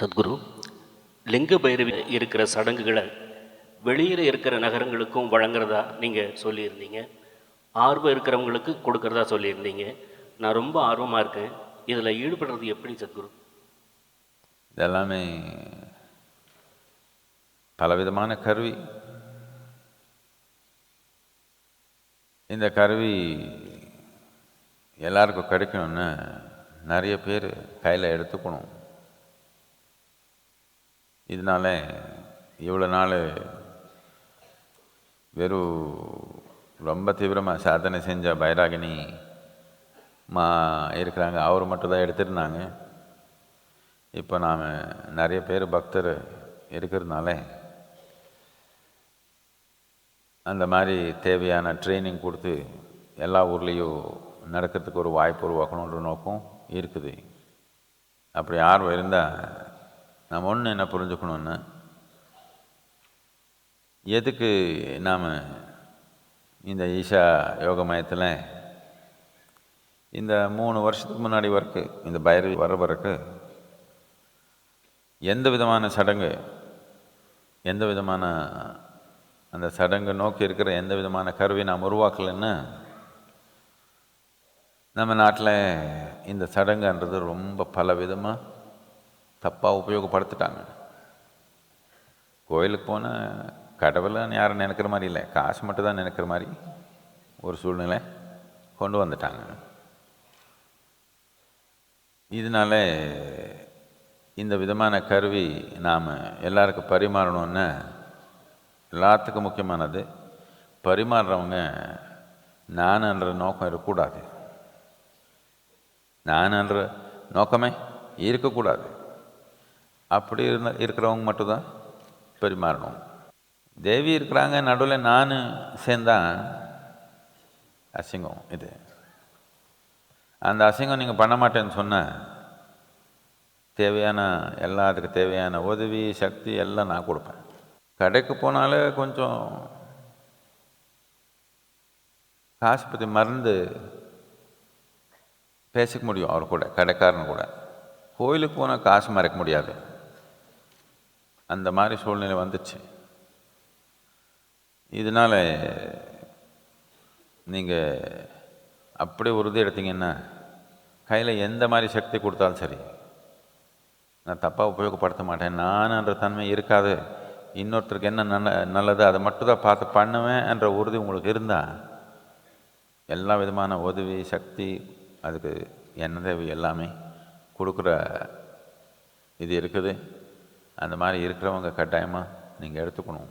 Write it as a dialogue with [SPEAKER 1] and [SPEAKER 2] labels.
[SPEAKER 1] சத்குரு லிங்க பைரவி இருக்கிற சடங்குகளை வெளியில் இருக்கிற நகரங்களுக்கும் வழங்குறதா நீங்கள் சொல்லியிருந்தீங்க. ஆர்வம் இருக்கிறவங்களுக்கு கொடுக்கறதா சொல்லியிருந்தீங்க. நான் ரொம்ப ஆர்வமாக இருக்கேன். இதில் ஈடுபடுறது எப்படி சத்குரு?
[SPEAKER 2] இதெல்லாமே பலவிதமான கருவி. இந்த கருவி எல்லாருக்கும் கிடைக்கணும்னு நிறைய பேர் கையில் எடுத்துக்கணும். இதனால இவ்வளோ நாள் வெறும் ரொம்ப தீவிரமாக சாதனை செஞ்ச பைராகினி மா இருக்கிறாங்க. அவர் மட்டும்தான் எடுத்துருந்தாங்க எடுத்திருந்தாங்க. இப்போ நாம் நிறைய பேர் பக்தர் இருக்கிறதுனால அந்த மாதிரி தேவையான ட்ரைனிங் கொடுத்து எல்லா ஊர்லேயும் நடக்கிறதுக்கு ஒரு வாய்ப்பு உருவாக்கணுன்ற நோக்கம் இருக்குது. அப்படி ஆர்வம் இருந்தால் நம்ம ஒன்று என்ன புரிஞ்சுக்கணுன்னா எதுக்கு நாம் இந்த ஈஷா யோக மையத்தில் இந்த மூணு வருஷத்துக்கு முன்னாடி வரைக்கும் இந்த பைரவி வர வரைக்கும் எந்த விதமான சடங்கு எந்த விதமான அந்த சடங்கு நோக்கி இருக்கிற எந்த விதமான கருவி நாம் உருவாக்கலைன்னு நம்ம நாட்டில் இந்த சடங்குன்றது ரொம்ப பல விதமாக தப்பாக உபயோகப்படுத்திட்டாங்க. கோயிலுக்கு போனால் கடவுளை யாரும் நினைக்கிற மாதிரி இல்லை. காசு மட்டும் தான் நினைக்கிற மாதிரி ஒரு சூழ்நிலை கொண்டு வந்துட்டாங்க. இதனால இந்த விதமான கருவி நாம் எல்லாருக்கும் பரிமாறணும்னு எல்லாத்துக்கும் முக்கியமானது பரிமாறுறவங்க நானுன்ற நோக்கம் இருக்கக்கூடாது. நானுன்ற நோக்கமே இருக்கக்கூடாது. அப்படி இருந்த இருக்கிறவங்க மட்டும்தான் பெருமாறணும். தேவி இருக்கிறாங்க நடுவில் நான் சேர்ந்தா அசிங்கம் இது. அந்த அசிங்கம் நீங்கள் பண்ண மாட்டேன்னு சொன்ன தேவையான எல்லாத்துக்கும் தேவையான உதவி சக்தி எல்லாம் நான் கொடுப்பேன். கடைக்கு போனாலே கொஞ்சம் காசு பற்றி மறந்து பேசிக்க முடியும் அவர் கூட கடைக்காரன் கூட. கோயிலுக்கு போனால் காசு மறைக்க முடியாது. அந்த மாதிரி சூழ்நிலை வந்துச்சு. இதனால் நீங்கள் அப்படியே உறுதி எடுத்தீங்கன்னா கையில் எந்த மாதிரி சக்தி கொடுத்தாலும் சரி நான் தப்பாக உபயோகப்படுத்த மாட்டேன். நானுன்ற தன்மை இருக்காது. இன்னொருத்தருக்கு என்ன நல்ல நல்லது அதை மட்டும் தான் பார்த்து பண்ணுவேன் என்ற உறுதி உங்களுக்கு இருந்தால் எல்லா விதமான உதவி சக்தி அதுக்கு என்ன தேவை எல்லாமே கொடுக்குற இது இருக்குது. அந்த மாதிரி இருக்கிறவங்க கட்டாயமாக நீங்கள் எடுத்துக்கணும்.